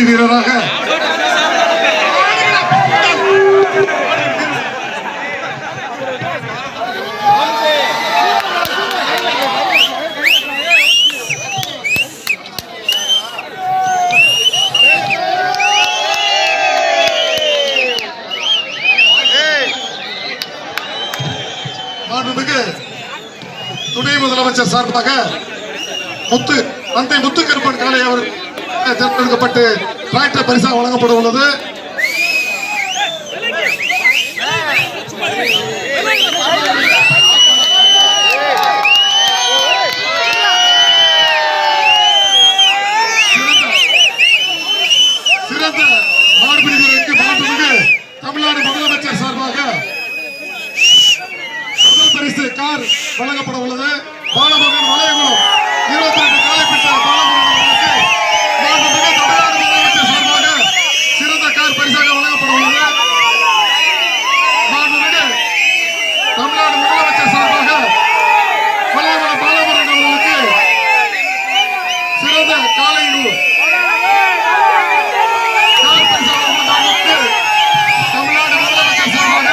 மாடுபிடி வீரராக. துணை முதலமைச்சர் சார்பாக முத்து தந்தை முத்துக்கருப்பன் காலை அவர் தேர்ந்தெடுக்கப்பட்டு டிராக்டர் பரிசாக வழங்கப்பட உள்ளது. தமிழ்நாடு முதலமைச்சர் சார்பாக முதல் பரிசு கார் வழங்கப்பட உள்ளது. பாலமகன் வளையகுளம் இருபத்தி ரெண்டு காலை பெற்ற பாலமகன் அவர்களுக்கு மாண்புமிகு தமிழ்நாடு முதலமைச்சர் சார்பாக சிறந்த கார் பரிசாக வழங்கப்பட உள்ளது மாண்புமிகு தமிழ்நாடு முதலமைச்சர் சார்பாக வளையகுளம் பாலமகன் அவர்களுக்கு சிறந்த காலை நூல் கார் பரிசாக வழங்குவதற்கு தமிழ்நாடு முதலமைச்சர் சார்பாக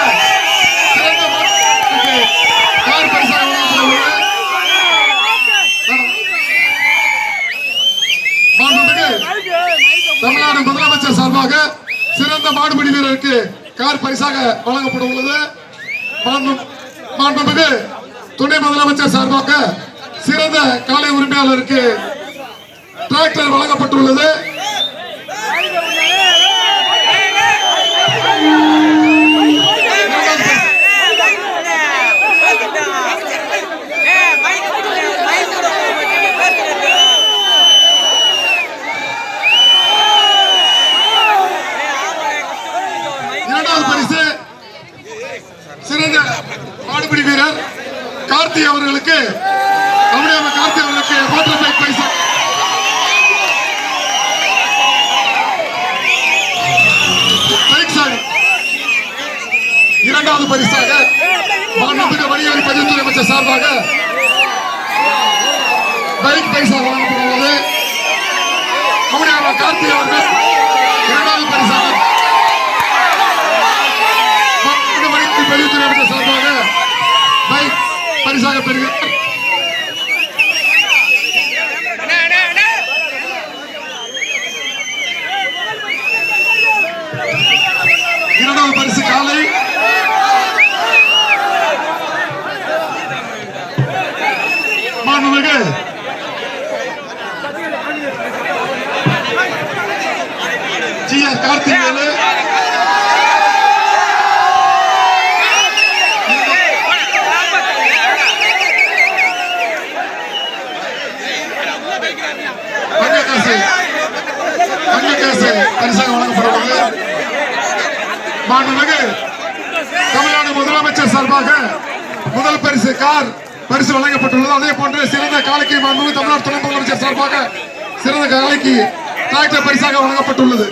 சிறந்த மாநிலத்திற்கு கார் பரிசாக வழங்கப்படுகிறது. மாண்புமிகு தமிழ்நாடு முதலமைச்சர் சார்பாக சிறந்த மாடுபிடி வீரருக்கு கார் பரிசாக வழங்கப்பட உள்ளது. மாண்புமிகு துணை முதலமைச்சர் சார்பாக சிறந்த காலை உரிமையாளருக்கு டிராக்டர் வழங்கப்பட்டுள்ளது. சிறந்த மாடுபிடி வீரர் கார்த்தி அவர்களுக்கு தமிழக கார்த்தி அவர்களுக்கு மோட்டார் பைக் பைசா இரண்டாவது பரிசாக மாண்புமிகு வணிகர் பதிவுத்துறை அமைச்சர் சார்பாக பைக் பைசா வழங்கப்பட்டுள்ளது. தமிழக கார்த்தி அவர்கள் இரண்டாவது பரிசாக மாண்புமிகு வணிகவரி பதிவுத்துறை அமைச்சர் சார்பாக பைக் பரிசாக இரண்டாவது பரிசு காலை. மாணவர்கள் ஜி ஆர் கார்த்திகேயன். தங்கக்காசு தங்கக்காசு பரிசாக வழங்கப்படுவது மாண்புமிகு தமிழ்நாடு முதலமைச்சர் சார்பாக முதல் பரிசு கார் பரிசு வழங்கப்பட்டுள்ளது. அதே போன்று சிறந்த காலைக்கு மாண்புமிகு தமிழ்நாடு துணை முதலமைச்சர் சார்பாக சிறந்த காலைக்கு டிராக்டர் பரிசாக வழங்கப்பட்டுள்ளது.